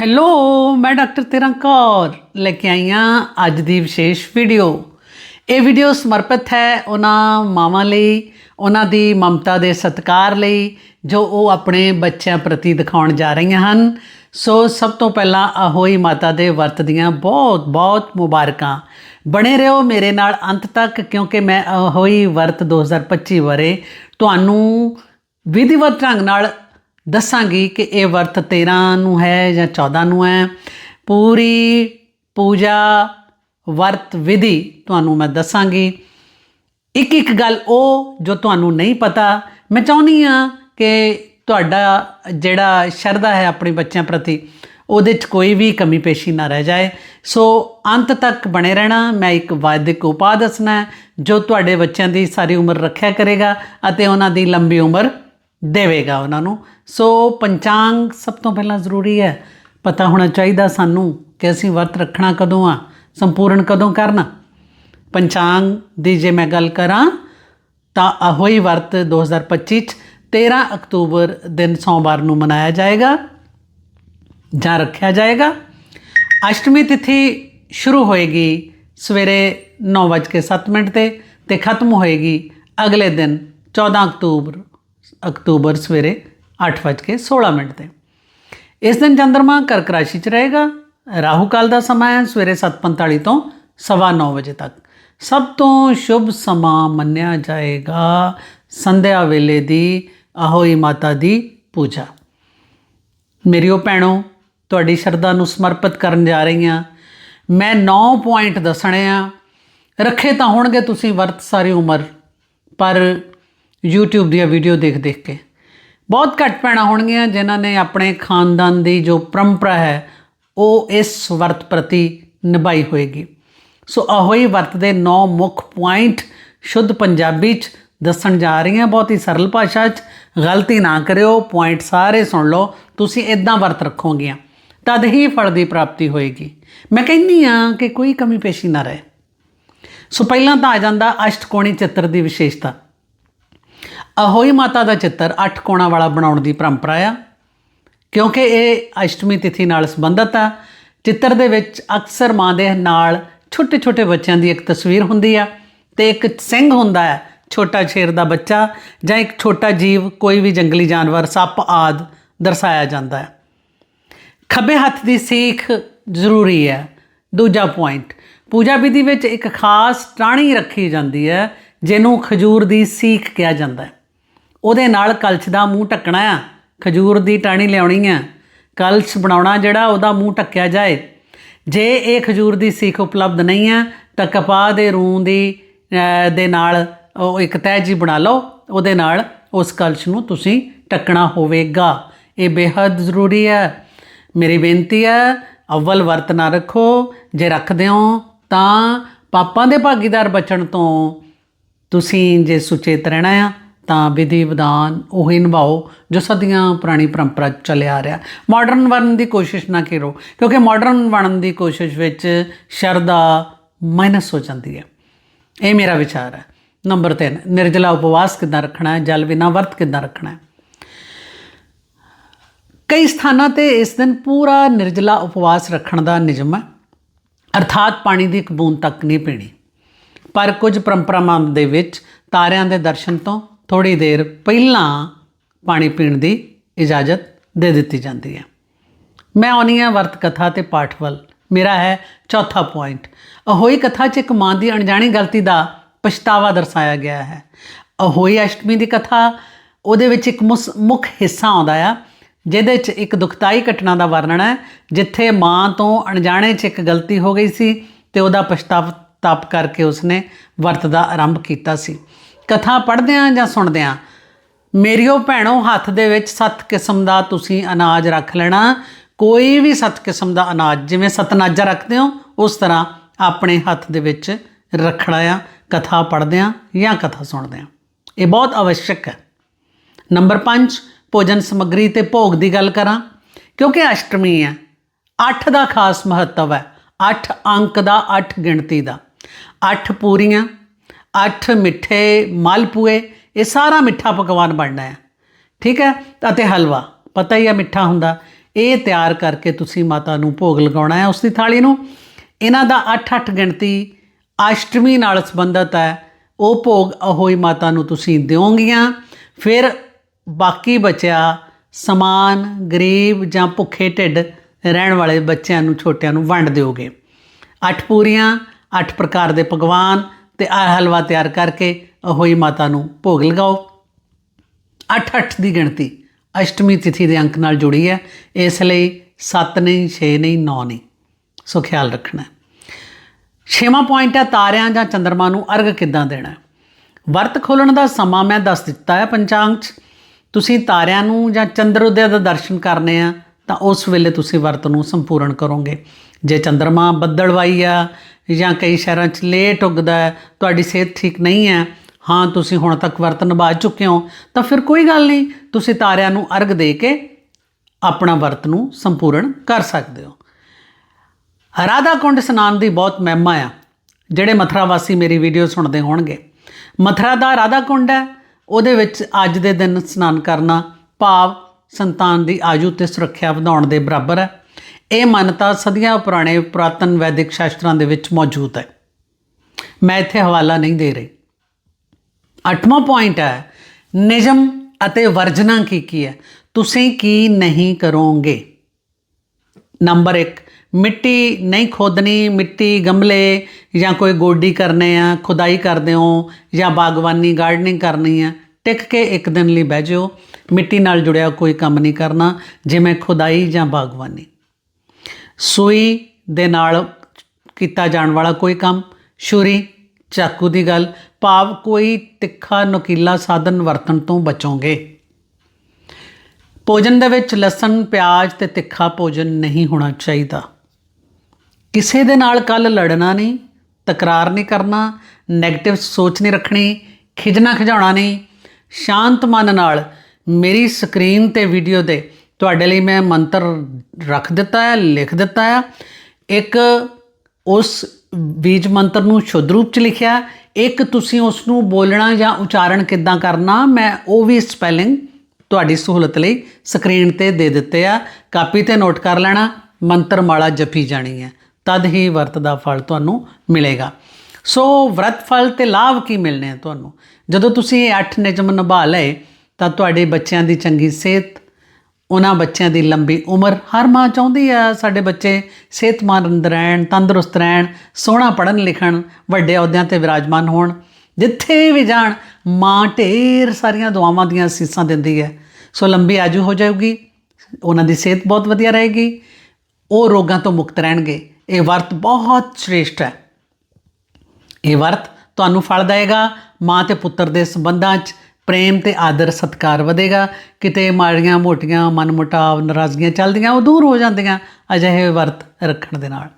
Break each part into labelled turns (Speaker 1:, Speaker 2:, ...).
Speaker 1: Hello ਮੈਂ doctor ਤੇਰਾਂ ਕੌਰ ਲੈ ਕੇ ਆਈ ਹਾਂ ਅੱਜ ਦੀ ਵਿਸ਼ੇਸ਼ ਵੀਡੀਓ ਇਹ ਵੀਡੀਓ ਸਮਰਪਿਤ ਹੈ ਉਹਨਾਂ ਮਾਵਾਂ ਲਈ, ਉਹਨਾਂ ਦੀ ਮਮਤਾ ਦੇ ਸਤਿਕਾਰ ਲਈ, ਜੋ ਉਹ ਆਪਣੇ ਬੱਚਿਆਂ ਪ੍ਰਤੀ ਦਿਖਾਉਣ ਜਾ ਰਹੀਆਂ ਹਨ। ਸੋ ਸਭ ਤੋਂ ਪਹਿਲਾਂ ਅਹੋਈ ਮਾਤਾ ਦੇ ਵਰਤ ਦੀਆਂ ਬਹੁਤ ਬਹੁਤ ਮੁਬਾਰਕਾਂ। ਬਣੇ ਰਹੋ ਮੇਰੇ ਨਾਲ ਅੰਤ ਤੱਕ, ਕਿਉਂਕਿ ਮੈਂ ਅਹੋਈ ਵਰਤ 2025 ਬਾਰੇ ਤੁਹਾਨੂੰ ਵਿਧੀਵਤ ਢੰਗ ਨਾਲ ਦੱਸਾਂਗੀ ਕਿ ਇਹ ਵਰਤ 13 ਨੂੰ ਹੈ ਜਾਂ 14 ਨੂੰ ਹੈ। ਪੂਰੀ ਪੂਜਾ ਵਰਤ ਵਿਧੀ ਤੁਹਾਨੂੰ ਮੈਂ ਦੱਸਾਂਗੀ। ਇੱਕ ਇੱਕ ਗੱਲ ਉਹ ਜੋ ਤੁਹਾਨੂੰ ਨਹੀਂ ਪਤਾ, ਮੈਂ ਚਾਹੁੰਦੀ ਆ ਕਿ ਤੁਹਾਡਾ ਜਿਹੜਾ ਸ਼ਰਧਾ ਹੈ ਆਪਣੇ ਬੱਚਿਆਂ ਪ੍ਰਤੀ, ਉਹਦੇ 'ਚ ਕੋਈ ਵੀ ਕਮੀ ਪੇਸ਼ੀ ਨਾ ਰਹਿ ਜਾਏ। ਸੋ ਅੰਤ ਤੱਕ ਬਣੇ ਰਹਿਣਾ, ਮੈਂ ਇੱਕ ਵਾਇਦਿਕ ਉਪਾਅ ਦੱਸਣਾ ਜੋ ਤੁਹਾਡੇ ਬੱਚਿਆਂ ਦੀ ਸਾਰੀ ਉਮਰ ਰੱਖਿਆ ਕਰੇਗਾ ਅਤੇ ਉਹਨਾਂ ਦੀ ਲੰਬੀ ਉਮਰ ਦੇਵੇਗਾ ਉਹਨਾਂ ਨੂੰ। ਸੋ ਪੰਚਾਂਗ ਸਭ ਤੋਂ ਪਹਿਲਾਂ ਜ਼ਰੂਰੀ ਹੈ, ਪਤਾ ਹੋਣਾ ਚਾਹੀਦਾ ਸਾਨੂੰ ਕਿ ਅਸੀਂ ਵਰਤ ਰੱਖਣਾ ਕਦੋਂ ਆ, ਸੰਪੂਰਨ ਕਦੋਂ ਕਰਨਾ। ਪੰਚਾਂਗ ਦੀ ਜੇ ਮੈਂ ਗੱਲ ਕਰਾਂ, ਤਾਂ ਅਹੋਈ ਵਰਤ 2025 ਚ 13 ਅਕਤੂਬਰ ਦਿਨ ਸੋਮਵਾਰ ਨੂੰ ਮਨਾਇਆ ਜਾਏਗਾ, ਜਾਂ ਰੱਖਿਆ ਜਾਏਗਾ। ਅਸ਼ਟਮੀ ਤਿਥੀ ਸ਼ੁਰੂ ਹੋਏਗੀ ਸਵੇਰੇ 9:07 ਮਿੰਟ ਤੇ ਤੇ ਖਤਮ ਹੋਏਗੀ ਅਗਲੇ ਦਿਨ 14 ਅਕਤੂਬਰ ਅਕਤੂਬਰ ਸਵੇਰੇ 8:16 ਮਿੰਟ ਤੇ। ਇਸ ਦਿਨ ਚੰਦਰਮਾ ਕਰਕ ਰਾਸ਼ੀ 'ਚ ਰਹੇਗਾ। ਰਾਹੂ ਕਾਲ ਦਾ ਸਮਾਂ ਹੈ ਸਵੇਰੇ 7:45 ਤੋਂ ਸਵਾ ਨੌ ਵਜੇ ਤੱਕ। ਸਭ ਤੋਂ ਸ਼ੁਭ ਸਮਾਂ ਮੰਨਿਆ ਜਾਏਗਾ। ਸੰਧਿਆ ਵੇਲੇ ਦੀ ਅਹੋਈ ਮਾਤਾ ਦੀ ਪੂਜਾ। ਮੇਰੀਓ ਭੈਣੋ, ਤੁਹਾਡੀ ਸ਼ਰਧਾ ਨੂੰ ਸਮਰਪਿਤ ਕਰਨ ਜਾ ਰਹੀ ਹਾਂ। ਮੈਂ 9 ਪੁਆਇੰਟ ਦੱਸਣੇ ਆ। ਰੱਖੇ ਤਾਂ ਹੋਣਗੇ ਤੁਸੀਂ ਵਰਤ ਸਾਰੀ ਉਮਰ। ਪਰ YouTube ਦੀਆਂ ਵੀਡੀਓ ਦੇਖ ਦੇਖ ਕੇ। ਬਹੁਤ ਘੱਟ ਪੈਣਾ ਹੋਣਗੀਆਂ ਜਿਨ੍ਹਾਂ ਨੇ ਆਪਣੇ ਖਾਨਦਾਨ ਦੀ ਜੋ ਪਰੰਪਰਾ ਹੈ, ਉਹ ਇਸ ਵਰਤ ਪ੍ਰਤੀ ਨਿਭਾਈ ਹੋਏਗੀ। ਸੋ ਅਹੋਈ ਵਰਤ ਦੇ 9 ਮੁੱਖ ਪੁਆਇੰਟ ਸ਼ੁੱਧ ਪੰਜਾਬੀ ਚ ਦੱਸਣ ਜਾ ਰਹੀ ਹਾਂ ਬਹੁਤ ਹੀ ਸਰਲ ਭਾਸ਼ਾ ਚ। ਗਲਤੀ ਨਾ ਕਰਿਓ ਪੁਆਇੰਟ ਸਾਰੇ ਸੁਣ ਲਓ, ਤੁਸੀਂ ਇਦਾਂ ਵਰਤ ਰੱਖੋਗੀਆਂ। ਤਦ ਹੀ ਫਲ ਦੀ ਪ੍ਰਾਪਤੀ ਹੋਏਗੀ। ਮੈਂ ਕਹਿੰਦੀ ਆ ਕਿ ਕੋਈ ਕਮੀ ਪੇਸ਼ੀ ਨਾ ਰਹੇ। ਸੋ ਪਹਿਲਾਂ ਤਾਂ ਆ ਜਾਂਦਾ ਅਸ਼ਟਕੋਣੀ ਚਿੱਤਰ ਦੀ ਵਿਸ਼ੇਸ਼ਤਾ। ਅਹੋਈ ਮਾਤਾ ਦਾ ਚਿੱਤਰ ਅੱਠ ਕੋਣਾਂ ਵਾਲਾ ਬਣਾਉਣ ਦੀ ਪਰੰਪਰਾ ਆ, ਕਿਉਂਕਿ ਇਹ ਅਸ਼ਟਮੀ ਤਿਥੀ ਨਾਲ ਸੰਬੰਧਿਤ ਆ। ਚਿੱਤਰ ਦੇ ਵਿੱਚ ਅਕਸਰ ਮਾਂ ਦੇ ਨਾਲ ਛੋਟੇ ਛੋਟੇ ਬੱਚਿਆਂ ਦੀ ਇੱਕ ਤਸਵੀਰ ਹੁੰਦੀ ਆ ਤੇ ਇੱਕ ਸਿੰਘ ਹੁੰਦਾ ਹੈ ਛੋਟਾ ਸ਼ੇਰ ਦਾ ਬੱਚਾ ਜਾਂ ਇੱਕ ਛੋਟਾ ਜੀਵ, ਕੋਈ ਵੀ ਜੰਗਲੀ ਜਾਨਵਰ, ਸੱਪ ਆਦ ਦਰਸਾਇਆ ਜਾਂਦਾ ਹੈ ਖੱਬੇ ਹੱਥ ਦੀ ਸੀਖ ਜ਼ਰੂਰੀ ਹੈ ਦੂਜਾ ਪੁਆਇੰਟ, ਪੂਜਾ ਵਿਧੀ ਵਿੱਚ ਇੱਕ ਖਾਸ ਟਾਹਣੀ ਰੱਖੀ ਜਾਂਦੀ ਹੈ ਜਿਹਨੂੰ ਖਜੂਰ ਦੀ ਸੀਖ ਕਿਹਾ ਜਾਂਦਾ ਹੈ ਉਹਦੇ ਨਾਲ ਕਲਸ਼ ਦਾ ਮੂੰਹ ਢੱਕਣਾ ਆ। ਖਜੂਰ ਦੀ ਟਾਹਣੀ ਲਿਆਉਣੀ ਆ। ਕਲਸ਼ ਬਣਾਉਣਾ ਜਿਹੜਾ ਉਹਦਾ ਮੂੰਹ ਢੱਕਿਆ ਜਾਏ। ਜੇ ਇਹ ਖਜੂਰ ਦੀ ਸੀਖ ਉਪਲਬਧ ਨਹੀਂ ਹੈ ਤਾਂ ਕਪਾਹ ਦੇ ਰੂੰ ਦੀ ਦੇ ਨਾਲ ਉਹ ਇੱਕ ਤਹਿ ਜੀ ਬਣਾ ਲਓ। ਉਹਦੇ ਨਾਲ ਉਸ ਕਲਸ਼ ਨੂੰ ਤੁਸੀਂ ਢੱਕਣਾ ਹੋਵੇਗਾ। ਇਹ ਬੇहद ਜ਼ਰੂਰੀ ਹੈ ਮੇਰੀ ਬੇਨਤੀ ਹੈ ਅਵਲ ਵਰਤ ਨਾ ਰੱਖੋ। ਜੇ ਰੱਖਦੇ ਹੋ, ਤਾਂ ਪਾਪਾਂ ਦੇ ਭਾਗੀਦਾਰ ਬਚਣ ਤੋਂ ਤੁਸੀਂ ਜੇ ਸੁਚੇਤ ਰਹਿਣਾ ਆ। ਤਾਂ ਵਿਧੀ ਵਿਧਾਨ ਉਹੀ ਨਿਭਾਓ ਜੋ ਸਦੀਆਂ ਪੁਰਾਣੀ ਪਰੰਪਰਾ 'ਚ ਆ ਰਿਹਾ। ਮਾਡਰਨ ਬਣਨ ਦੀ ਕੋਸ਼ਿਸ਼ ਨਾ ਕਰੋ, ਕਿਉਂਕਿ ਮਾਡਰਨ ਬਣਨ ਦੀ ਕੋਸ਼ਿਸ਼ ਵਿੱਚ ਸ਼ਰਧਾ ਮਾਈਨਸ ਹੋ ਜਾਂਦੀ ਹੈ। ਇਹ ਮੇਰਾ ਵਿਚਾਰ ਹੈ। ਨੰਬਰ 3 ਨਿਰਜਲਾ ਉਪਵਾਸ ਕਿੱਦਾਂ ਰੱਖਣਾ ਹੈ? ਜਲ ਬਿਨਾ ਵਰਤ ਕਿੱਦਾਂ ਰੱਖਣਾ ਹੈ? ਕਈ ਸਥਾਨਾਂ ਤੇ ਇਸ ਦਿਨ ਪੂਰਾ ਨਿਰਜਲਾ ਉਪਵਾਸ ਰੱਖਣ ਦਾ ਨਿਯਮ ਹੈ। ਅਰਥਾਤ ਪਾਣੀ ਦੀ ਇੱਕ ਬੂੰਦ ਤੱਕ ਨਹੀਂ ਪੀਣੀ। ਪਰ ਕੁਝ ਪਰੰਪਰਾਵਾਂ ਦੇ ਵਿੱਚ ਤਾਰਿਆਂ ਦੇ ਦਰਸ਼ਨ ਤੋਂ ਥੋੜੀ ਦੇਰ ਪਹਿਲਾਂ ਪਾਣੀ ਪੀਣ ਦੀ ਇਜਾਜ਼ਤ ਦੇ ਦਿੱਤੀ ਜਾਂਦੀ ਹੈ। ਮੈਂ ਆਉਣੀ ਹਾਂ ਵਰਤ ਕਥਾ ਤੇ ਪਾਠ ਵੱਲ। ਮੇਰਾ ਹੈ ਚੌਥਾ ਪੁਆਇੰਟ ਅਹੋਈ ਕਥਾ 'ਚ ਇੱਕ ਮਾਂ ਦੀ ਅਣਜਾਣੀ ਗਲਤੀ ਦਾ ਪਛਤਾਵਾ ਦਰਸਾਇਆ ਗਿਆ ਹੈ। ਅਹੋਈ ਅਸ਼ਟਮੀ ਦੀ ਕਥਾ ਉਹਦੇ ਵਿੱਚ ਇੱਕ ਮੁਸ- ਮੁੱਖ ਹਿੱਸਾ ਆਉਂਦਾ ਆ, ਜਿਹਦੇ 'ਚ ਇੱਕ ਦੁਖਦਾਈ ਘਟਨਾ ਦਾ ਵਰਣਨ ਹੈ, ਜਿੱਥੇ ਮਾਂ ਤੋਂ ਅਣਜਾਣੇ 'ਚ ਇੱਕ ਗਲਤੀ ਹੋ ਗਈ ਸੀ ਤੇ ਉਹਦਾ ਪਛਤਾਪ ਕਰਕੇ ਉਸਨੇ ਵਰਤ ਦਾ ਆਰੰਭ ਕੀਤਾ ਸੀ। ਕਥਾ ਪੜ੍ਹਦਿਆਂ ਜਾਂ ਸੁਣਦਿਆਂ? ਮੇਰੀਓ ਭੈਣੋ, ਹੱਥ ਦੇ ਵਿੱਚ ਸੱਤ ਕਿਸਮ ਦਾ ਤੁਸੀਂ ਅਨਾਜ ਰੱਖ ਲੈਣਾ। ਕੋਈ ਵੀ ਸੱਤ ਕਿਸਮ ਦਾ ਅਨਾਜ, ਜਿਵੇਂ ਸਤਨਾਜਾ ਰੱਖਦੇ ਹੋ, ਉਸ ਤਰ੍ਹਾਂ ਆਪਣੇ ਹੱਥ ਦੇ ਵਿੱਚ ਰੱਖਣਾ ਆ, ਕਥਾ ਪੜ੍ਹਦਿਆਂ ਜਾਂ ਕਥਾ ਸੁਣਦਿਆਂ। ਇਹ ਬਹੁਤ ਆਵਸ਼ਕ ਹੈ। ਨੰਬਰ 5 ਭੋਜਨ ਸਮੱਗਰੀ ਤੇ ਭੋਗ ਦੀ ਗੱਲ ਕਰਾਂ। ਕਿਉਂਕਿ ਅਸ਼ਟਮੀ ਹੈ 8 ਦਾ ਖਾਸ ਮਹੱਤਵ ਹੈ। 8 ਅੰਕ ਦਾ 8 ਗਿਣਤੀ ਦਾ। 8 ਪੂਰੀਆਂ ਅੱਠ ਮਿੱਠੇ ਮਲਪੂਏ ਇਹ ਸਾਰਾ ਮਿੱਠਾ ਪਕਵਾਨ ਬਣਨਾ ਹੈ। ਠੀਕ ਹੈ? ਅਤੇ ਹਲਵਾ, ਪਤਾ ਹੀ ਆ ਮਿੱਠਾ ਹੁੰਦਾ। ਇਹ ਤਿਆਰ ਕਰਕੇ ਤੁਸੀਂ ਮਾਤਾ ਨੂੰ ਭੋਗ ਲਗਾਉਣਾ ਹੈ ਉਸ ਦੀ ਥਾਲੀ ਨੂੰ। ਇਹਨਾਂ ਦਾ 8-8 ਗਿਣਤੀ ਅਸ਼ਟਮੀ ਨਾਲ ਸੰਬੰਧਿਤ ਹੈ। ਉਹ ਭੋਗ ਅਹੋਈ ਮਾਤਾ ਨੂੰ ਤੁਸੀਂ ਦਿਓਗੀਆਂ। ਫਿਰ ਬਾਕੀ ਬਚਿਆ ਸਮਾਨ, ਗਰੀਬ ਜਾਂ ਭੁੱਖੇ ਢਿੱਡ ਰਹਿਣ ਵਾਲੇ ਬੱਚਿਆਂ ਨੂੰ, ਛੋਟਿਆਂ ਨੂੰ ਵੰਡ ਦਿਓਗੇ। ਅੱਠ ਪੂਰੀਆਂ, ਅੱਠ ਪ੍ਰਕਾਰ ਦੇ ਪਕਵਾਨ ਤੇ ਆਹ ਹਲਵਾ ਤਿਆਰ ਕਰਕੇ ਅਹੋਈ ਮਾਤਾ ਨੂੰ ਭੋਗ ਲਗਾਓ। 8-8 ਦੀ ਗਿਣਤੀ ਅਸ਼ਟਮੀ ਤਿਥੀ ਦੇ ਅੰਕ ਨਾਲ ਜੁੜੀ ਹੈ। ਇਸ ਲਈ 7 ਨਹੀਂ 6 ਨਹੀਂ 9 ਨਹੀਂ। ਸੋ ਖਿਆਲ ਰੱਖਣਾ ਛੇਵਾਂ ਪੁਆਇੰਟ ਹੈ ਤਾਰਿਆਂ ਜਾਂ ਚੰ드ਰਮਾ ਨੂੰ ਅਰਗ ਕਿੱਦਾਂ ਦੇਣਾ ਹੈ। ਵਰਤ ਖੋਲਣ ਦਾ ਸਮਾਂ ਮੈਂ ਦੱਸ ਦਿੱਤਾ ਹੈ ਪੰਚਾਂਗ 'ਚ। ਤੁਸੀਂ ਤਾਰਿਆਂ ਨੂੰ ਜਾਂ ਚੰਦਰੋਦੈ ਦਾ ਦਰਸ਼ਨ ਕਰਨੇ ਆ ਤਾਂ ਉਸ ਵੇਲੇ ਤੁਸੀਂ ਵਰਤ ਨੂੰ ਸੰਪੂਰਨ ਕਰੋਗੇ। ਜੇ ਚੰਦਰਮਾ ਬੱਦਲਵਾਈ ਆ ਜਾਂ ਕਈ ਸ਼ਹਿਰਾਂ 'ਚ ਲੇਟ ਉੱਗਦਾ ਹੈ, ਤੁਹਾਡੀ ਸਿਹਤ ਠੀਕ ਨਹੀਂ ਹੈ, ਹਾਂ, ਤੁਸੀਂ ਹੁਣ ਤੱਕ ਵਰਤ ਨਿਭਾ ਚੁੱਕੇ ਹੋ, ਤਾਂ ਫਿਰ ਕੋਈ ਗੱਲ ਨਹੀਂ, ਤੁਸੀਂ ਤਾਰਿਆਂ ਨੂੰ ਅਰਗ ਦੇ ਕੇ ਆਪਣਾ ਵਰਤ ਨੂੰ ਸੰਪੂਰਨ ਕਰ ਸਕਦੇ ਹੋ। ਰਾਧਾ ਕੁੰਡ ਇਸ਼ਨਾਨ ਦੀ ਬਹੁਤ ਮਹਿਮਾ ਆ, ਜਿਹੜੇ ਮਥਰਾ ਵਾਸੀ ਮੇਰੀ ਵੀਡੀਓ ਸੁਣਦੇ ਹੋਣਗੇ। ਮਥਰਾ ਦਾ ਰਾਧਾ ਕੁੰਡ ਹੈ, ਉਹਦੇ ਵਿੱਚ ਅੱਜ ਦੇ ਦਿਨ ਸਨਾਨ ਕਰਨਾ ਭਾਵ ਸੰਤਾਨ ਦੀ ਆਯੂ ਤੇ ਸੁਰੱਖਿਆ ਵਧਾਉਣ ਦੇ ਬਰਾਬਰ ਹੈ। ਇਹ ਮੰਨਤਾ ਸਦੀਆਂ ਪੁਰਾਣੇ ਪੁਰਾਤਨ ਵੈਦਿਕ ਸ਼ਾਸਤਰਾਂ ਦੇ ਵਿੱਚ ਮੌਜੂਦ ਹੈ। ਮੈਂ ਇੱਥੇ ਹਵਾਲਾ ਨਹੀਂ ਦੇ ਰਹੀ। ਅੱਠਵਾਂ ਪੁਆਇੰਟ ਹੈ, ਨਿਯਮ ਅਤੇ ਵਰਜਨਾ ਕੀ ਕੀ ਹੈ? ਤੁਸੀਂ ਕੀ ਨਹੀਂ ਕਰੋਗੇ? ਨੰਬਰ 1 ਮਿੱਟੀ ਨਹੀਂ ਖੋਦਣੀ, ਮਿੱਟੀ ਗਮਲੇ ਜਾਂ ਕੋਈ ਗੋਡੀ ਕਰਨੇ ਆ, ਖੁਦਾਈ ਕਰਦੇ ਹੋ ਜਾਂ ਬਾਗਬਾਨੀ ਗਾਰਡਨਿੰਗ ਕਰਨੀ ਆ, ਟਿਕ ਕੇ ਇੱਕ ਦਿਨ ਲਈ ਬਹਿ ਜਾਓ। ਮਿੱਟੀ ਨਾਲ ਜੁੜਿਆ ਕੋਈ ਕੰਮ ਨਹੀਂ ਕਰਨਾ, ਜਿਵੇਂ ਖੁਦਾਈ ਜਾਂ ਬਾਗਬਾਨੀ ਸੂਈ ਦੇ ਨਾਲ ਕੀਤਾ ਜਾਣ ਵਾਲਾ ਕੋਈ ਕੰਮ, ਛੁਰੀ, ਚਾਕੂ ਦੀ ਗੱਲ, ਭਾਵ ਕੋਈ ਤਿੱਖਾ ਨੁਕੀਲਾ ਸਾਧਨ ਵਰਤਣ ਤੋਂ ਬਚੋਗੇ। ਭੋਜਨ ਦੇ ਵਿੱਚ ਲਸਣ, ਪਿਆਜ਼ ਤੇ ਤਿੱਖਾ ਭੋਜਨ ਨਹੀਂ ਹੋਣਾ ਚਾਹੀਦਾ। ਕਿਸੇ ਦੇ ਨਾਲ ਕੱਲ ਲੜਨਾ ਨਹੀਂ, ਤਕਰਾਰ ਨਹੀਂ ਕਰਨਾ 네ਗੇਟਿਵ ਸੋਚ ਨਹੀਂ ਰੱਖਣੀ, ਖਿਜਣਾ ਖਿਜਾਉਣਾ ਨਹੀਂ, ਸ਼ਾਂਤ ਮਨ ਨਾਲ ਮੇਰੀ ਸਕਰੀਨ ਤੇ ਵੀਡੀਓ ਦੇ ਤੁਹਾਡੇ ਲਈ ਮੈਂ ਮੰਤਰ ਰੱਖ ਦਿੱਤਾ ਹੈ, ਲਿਖ ਦਿੱਤਾ ਹੈ। ਇੱਕ ਉਸ ਬੀਜ ਮੰਤਰ ਨੂੰ ਸ਼ੁੱਧ ਰੂਪ ਚ ਲਿਖਿਆ। ਇੱਕ ਤੁਸੀਂ ਉਸ ਨੂੰ ਬੋਲਣਾ ਜਾਂ ਉਚਾਰਨ ਕਿੱਦਾਂ ਕਰਨਾ, ਮੈਂ ਉਹ ਵੀ ਸਪੈਲਿੰਗ ਤੁਹਾਡੀ ਸਹੂਲਤ ਲਈ ਸਕਰੀਨ ਤੇ ਦੇ ਦਿੱਤੇ ਆ। ਕਾਪੀ ਤੇ ਨੋਟ ਕਰ ਲੈਣਾ, ਮੰਤਰ ਮਾਲਾ ਜਪੀ ਜਾਣੀ ਹੈ। ਤਦ ਹੀ ਵਰਤ ਦਾ ਫਲ ਤੁਹਾਨੂੰ ਮਿਲੇਗਾ। ਸੋ ਵਰਤ ਫਲ ਤੇ ਲਾਭ ਕੀ ਮਿਲਨੇ ਆ ਤੁਹਾਨੂੰ? ਜਦੋਂ ਤੁਸੀਂ ਇਹ ਅੱਠ ਨਿਯਮ ਨਿਭਾ ਲਏ, ਤਾਂ ਤੁਹਾਡੇ ਬੱਚਿਆਂ ਦੀ ਚੰਗੀ ਸਿਹਤ ਉਹਨਾਂ ਬੱਚਿਆਂ ਦੀ ਲੰਬੀ ਉਮਰ। ਹਰ ਮਾਂ ਚਾਹੁੰਦੀ ਆ ਸਾਡੇ ਬੱਚੇ ਸਿਹਤਮੰਦ ਰਹਿਣ, ਤੰਦਰੁਸਤ ਰਹਿਣ, ਸੋਹਣਾ ਪੜ੍ਹਨ ਲਿਖਣ, ਵੱਡੇ ਅਹੁਦਿਆਂ ਤੇ ਵਿਰਾਜਮਾਨ ਹੋਣ। ਜਿੱਥੇ ਵੀ ਜਾਣ, ਮਾਂ ਢੇਰ ਸਾਰੀਆਂ ਦੁਆਵਾਂ ਦੀਆਂ ਅਸੀਸਾਂ ਦਿੰਦੀ ਹੈ। ਸੋ ਲੰਬੀ ਆਜੂ ਹੋ ਜਾਊਗੀ, ਉਹਨਾਂ ਦੀ ਸਿਹਤ ਬਹੁਤ ਵਧੀਆ ਰਹੇਗੀ, ਉਹ ਰੋਗਾਂ ਤੋਂ ਮੁਕਤ ਰਹਿਣਗੇ। ਇਹ ਵਰਤ ਬਹੁਤ ਸ਼੍ਰੇਸ਼ਟ ਹੈ। ਇਹ ਵਰਤ ਤੁਹਾਨੂੰ ਫਲ ਦੇਵੇਗਾ, ਮਾਂ ਤੇ ਪੁੱਤਰ ਦੇ ਸੰਬੰਧਾਂ 'ਚ ਪ੍ਰੇਮ ਤੇ ਆਦਰ ਸਤਕਾਰ ਵਧੇਗਾ। ਕਿਤੇ ਮਾੜੀਆਂ ਮੋਟੀਆਂ ਮਨਮੁਟਾਵ ਨਾਰਾਜ਼ਗੀਆਂ ਚੱਲਦੀਆਂ, ਉਹ ਦੂਰ ਹੋ ਜਾਂਦੀਆਂ, ਅਜਿਹੇ ਵਰਤ ਰੱਖਣ ਦੇ ਨਾਲ।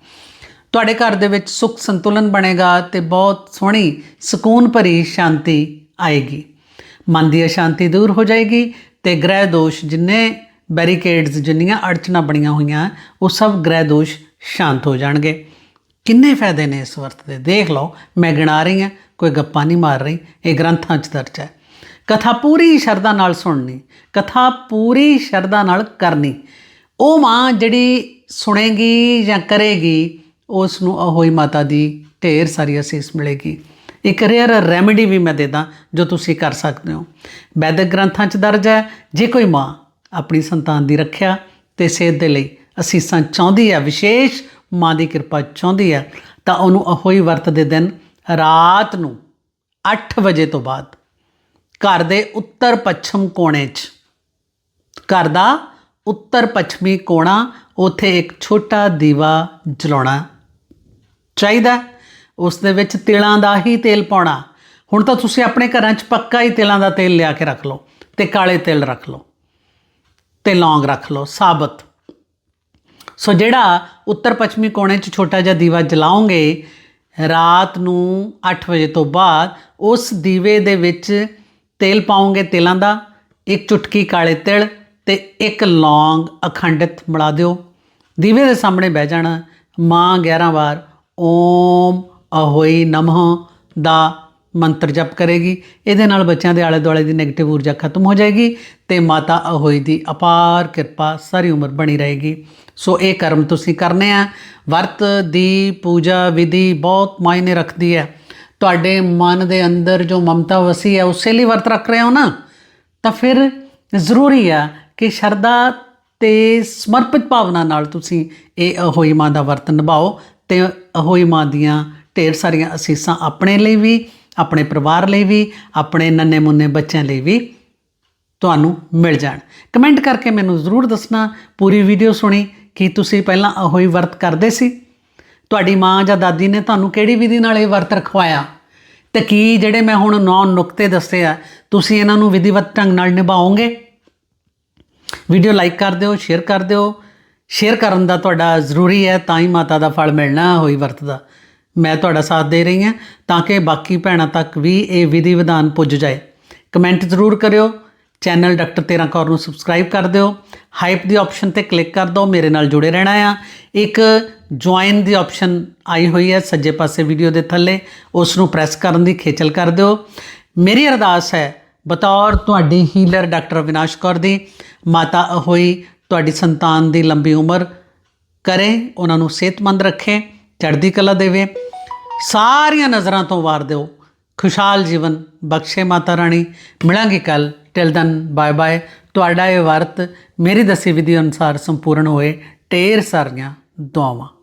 Speaker 1: ਤੁਹਾਡੇ ਘਰ ਦੇ ਵਿੱਚ ਸੁੱਖ ਸੰਤੁਲਨ ਬਣੇਗਾ ਤੇ ਬਹੁਤ ਸੋਹਣੀ ਸਕੂਨ ਭਰੀ ਸ਼ਾਂਤੀ ਆਏਗੀ। ਮਨ ਦੀ ਅਸ਼ਾਂਤੀ ਦੂਰ ਹੋ ਜਾਏਗੀ ਤੇ ਗ੍ਰਹਿ ਦੋਸ਼ ਜਿੰਨੇ ਬੈਰੀਕੇਡਸ, ਜਿੰਨੀਆਂ ਅੜਚਨਾ ਬਣੀਆਂ ਹੋਈਆਂ, ਉਹ ਸਭ ਗ੍ਰਹਿ ਦੋਸ਼ ਸ਼ਾਂਤ ਹੋ ਜਾਣਗੇ। ਕਿੰਨੇ ਫਾਇਦੇ ਨੇ ਇਸ ਵਰਤ ਦੇ? ਦੇਖ ਲਓ, ਮੈਂ ਗਿਣਾ ਰਹੀ ਹਾਂ, ਕੋਈ ਗੱਪਾਂ ਨਹੀਂ ਮਾਰ ਰਹੀ, ਇਹ ਗ੍ਰੰਥਾਂ 'ਚ ਦਰਜ ਹੈ। ਕਥਾ ਪੂਰੀ ਸ਼ਰਧਾ ਨਾਲ ਸੁਣਨੀ, ਕਥਾ ਪੂਰੀ ਸ਼ਰਧਾ ਨਾਲ ਕਰਨੀ। ਉਹ ਮਾਂ ਜਿਹੜੀ ਸੁਣੇਗੀ ਜਾਂ ਕਰੇਗੀ ਉਸ ਨੂੰ ਅਹੋਈ ਮਾਤਾ ਦੀ ਢੇਰ ਸਾਰੀ ਅਸੀਸ ਮਿਲੇਗੀ। ਇੱਕ ਰੇਅਰ ਰੈਮੇਡੀ ਵੀ ਮੈਂ ਦੇਦਾ ਜੋ ਤੁਸੀਂ ਕਰ ਸਕਦੇ ਹੋ। ਵੈਦਿਕ ਗ੍ਰੰਥਾਂ 'ਚ ਦਰਜ ਹੈ, ਜੇ ਕੋਈ ਮਾਂ ਆਪਣੀ ਸੰਤਾਨ ਦੀ ਰੱਖਿਆ ਤੇ ਸਿਹਤ ਦੇ ਲਈ ਅਸੀਸਾਂ ਚਾਹੁੰਦੀ ਹੈ, ਵਿਸ਼ੇਸ਼ ਮਾਂ ਦੀ ਕਿਰਪਾ ਚਾਹੁੰਦੀ ਹੈ, ਤਾਂ ਉਹਨੂੰ ਅਹੋਈ ਵਰਤ ਦੇ ਦਿਨ ਰਾਤ ਨੂੰ 8 ਵਜੇ ਤੋਂ ਬਾਅਦ ਘਰ ਦੇ ਉੱਤਰ ਪੱਛਮ ਕੋਣੇ 'ਚ। ਘਰ ਦਾ ਉੱਤਰ ਪੱਛਮੀ ਕੋਣਾ, ਉਥੇ ਇੱਕ ਛੋਟਾ ਦੀਵਾ ਜਲਾਉਣਾ ਚਾਹੀਦਾ ਉਸ ਦੇ ਵਿੱਚ ਤਿਲਾਂ ਦਾ ਹੀ ਤੇਲ ਪਾਉਣਾ। ਹੁਣ ਤਾਂ ਤੁਸੀਂ ਆਪਣੇ ਘਰਾਂ 'ਚ ਪੱਕਾ ਹੀ ਤਿਲਾਂ ਦਾ ਤੇਲ ਲਿਆ ਕੇ ਰੱਖ ਲਓ ਤੇ ਕਾਲੇ ਤਿਲ ਰੱਖ ਲਓ ਤੇ ਲੌਂਗ ਰੱਖ ਲਓ, ਸਾਬਤ। ਸੋ ਜਿਹੜਾ ਉੱਤਰ ਪੱਛਮੀ ਕੋਣੇ 'ਚ ਛੋਟਾ ਜਿਹਾ ਦੀਵਾ ਜਲਾਉਂਗੇ ਰਾਤ ਨੂੰ 8 ਵਜੇ ਤੋਂ ਬਾਅਦ ਉਸ ਦੀਵੇ ਦੇ ਵਿੱਚ ਤੇਲ ਪਾਉਂਗੇ ਤਿਲਾਂ ਦਾ, ਇੱਕ ਚੁਟਕੀ ਕਾਲੇ ਤਿਲ ਤੇ ਇੱਕ ਲੌਂਗ ਅਖੰਡਿਤ ਮਿਲਾ ਦਿਓ। ਦੀਵੇ ਦੇ ਸਾਹਮਣੇ ਬਹਿ ਜਾਣਾ। ਮਾਂ 11 ਵਾਰ, ਓਮ ਅਹੋਈ ਨਮः ਦਾ ਮੰਤਰ ਜਪ ਕਰੇਗੀ। ਇਹਦੇ ਨਾਲ ਬੱਚਿਆਂ ਦੇ ਆਲੇ ਦੁਆਲੇ ਦੀ 네ਗੇਟਿਵ ਊਰਜਾ ਖਤਮ ਹੋ ਜਾਏਗੀ ਤੇ ਮਾਤਾ ਅਹੋਈ ਦੀ ਅਪਾਰ ਕਿਰਪਾ ਸਾਰੀ ਉਮਰ ਬਣੀ ਰਹੇਗੀ। ਸੋ ਇਹ ਕਰਮ ਤੁਸੀਂ ਕਰਨੇ ਆ। ਵਰਤ ਦੀ ਪੂਜਾ ਵਿਧੀ ਬਹੁਤ ਮਾਇਨੇ ਰੱਖਦੀ ਹੈ। ਤੁਹਾਡੇ ਮਨ ਦੇ ਅੰਦਰ ਜੋ ਮਮਤਾ ਵਸੀ ਹੈ, ਉਸੇ ਲਈ ਵਰਤ ਰੱਖ ਰਹੇ ਹੋ ਨਾ? ਤਾਂ ਫਿਰ ਜ਼ਰੂਰੀ ਆ ਕਿ ਸ਼ਰਧਾ ਤੇ ਸਮਰਪਿਤ ਭਾਵਨਾ ਨਾਲ ਤੁਸੀਂ ਇਹ ਅਹੋਈ ਮਾਂ ਦਾ ਵਰਤ ਨਿਭਾਓ ਤੇ ਅਹੋਈ ਮਾਂ ਦੀਆਂ ਢੇਰ ਸਾਰੀਆਂ ਅਸੀਸਾਂ ਆਪਣੇ ਲਈ ਵੀ, ਆਪਣੇ ਪਰਿਵਾਰ ਲਈ ਵੀ, ਆਪਣੇ ਨੰਨੇ ਮੁੰਨੇ ਬੱਚਿਆਂ ਲਈ ਵੀ ਤੁਹਾਨੂੰ ਮਿਲ ਜਾਣ। ਕਮੈਂਟ ਕਰਕੇ ਮੈਨੂੰ ਜ਼ਰੂਰ ਦੱਸਣਾ, ਪੂਰੀ ਵੀਡੀਓ ਸੁਣੀ, ਕਿ ਤੁਸੀਂ ਪਹਿਲਾਂ ਅਹੋਈ ਵਰਤ ਕਰਦੇ ਸੀ? ਤੁਹਾਡੀ ਮਾਂ ਜਾਂ ਦਾਦੀ ਨੇ ਤੁਹਾਨੂੰ ਕਿਹੜੀ ਵਿਧੀ ਨਾਲ ਇਹ ਵਰਤ ਰਖਵਾਇਆ? ਤੇ ਕੀ ਜਿਹੜੇ ਮੈਂ ਹੁਣ ਨੌ ਨੁਕਤੇ ਦੱਸੇ ਆ, ਤੁਸੀਂ ਇਹਨਾਂ ਨੂੰ ਵਿਧੀਵਤ ਢੰਗ ਨਾਲ ਨਿਭਾਓਗੇ? ਵੀਡੀਓ ਲਾਈਕ ਕਰ ਦਿਓ, ਸ਼ੇਅਰ ਕਰ ਦਿਓ। ਸ਼ੇਅਰ ਕਰਨ ਦਾ ਤੁਹਾਡਾ ਜ਼ਰੂਰੀ ਹੈ, ਤਾਂ ਹੀ ਮਾਤਾ ਦਾ ਫਲ ਮਿਲਣਾ ਹੋਈ ਵਰਤ ਦਾ। ਮੈਂ ਤੁਹਾਡਾ ਸਾਥ ਦੇ ਰਹੀ ਹਾਂ, ਤਾਂ ਕਿ ਬਾਕੀ ਭੈਣਾਂ ਤੱਕ ਵੀ ਇਹ ਵਿਧੀ ਵਿਧਾਨ ਪੁੱਜ ਜਾਏ। ਕਮੈਂਟ ਜ਼ਰੂਰ ਕਰਿਓ। ਚੈਨਲ ਡਾਕਟਰ ਤੇਰਾ ਕੌਰ ਨੂੰ ਸਬਸਕ੍ਰਾਈਬ ਕਰ ਦਿਓ। ਹਾਈਪ ਦੀ ਆਪਸ਼ਨ ਤੇ ਕਲਿੱਕ ਕਰ ਦਿਓ। ਮੇਰੇ ਨਾਲ ਜੁੜੇ ਰਹਿਣਾ ਆ। ਇੱਕ ਜੁਆਇਨ ਦੀ ਆਪਸ਼ਨ ਆਈ ਹੋਈ ਹੈ ਸੱਜੇ ਪਾਸੇ ਵੀਡੀਓ ਦੇ ਥੱਲੇ। ਉਸ ਨੂੰ ਪ੍ਰੈਸ ਕਰਨ ਦੀ ਖੇਚਲ ਕਰ ਦਿਓ। ਮੇਰੀ ਅਰਦਾਸ ਹੈ, ਬਤੌਰ ਤੁਹਾਡੀ ਹੀਲਰ ਡਾਕਟਰ ਅਵਿਨਾਸ਼ ਕੌਰ ਦੀ। ਮਾਤਾ ਅਹੋਈ ਤੁਹਾਡੀ ਸੰਤਾਨ ਦੀ ਲੰਬੀ ਉਮਰ ਕਰੇ, ਉਹਨਾਂ ਨੂੰ ਸਿਹਤਮੰਦ ਰੱਖੇ, ਚੜ੍ਹਦੀ ਕਲਾ ਦੇਵੇ। ਸਾਰੀਆਂ ਨਜ਼ਰਾਂ ਤੋਂ ਵਾਰ ਦਿਓ। ਖੁਸ਼ਹਾਲ ਜੀਵਨ। ਬਖਸ਼ੇ ਮਾਤਾ ਰਾਣੀ। ਮਿਲਾਂਗੇ ਕੱਲ ਟਿਲ ਦਨ ਬਾਏ ਬਾਏ ਤੁਹਾਡਾ ਇਹ ਵਰਤ ਮੇਰੀ ਦੱਸੀ ਵਿਧੀ ਅਨੁਸਾਰ ਸੰਪੂਰਨ ਹੋਏ। ਢੇਰ ਸਾਰੀਆਂ ਦੁਆਵਾਂ।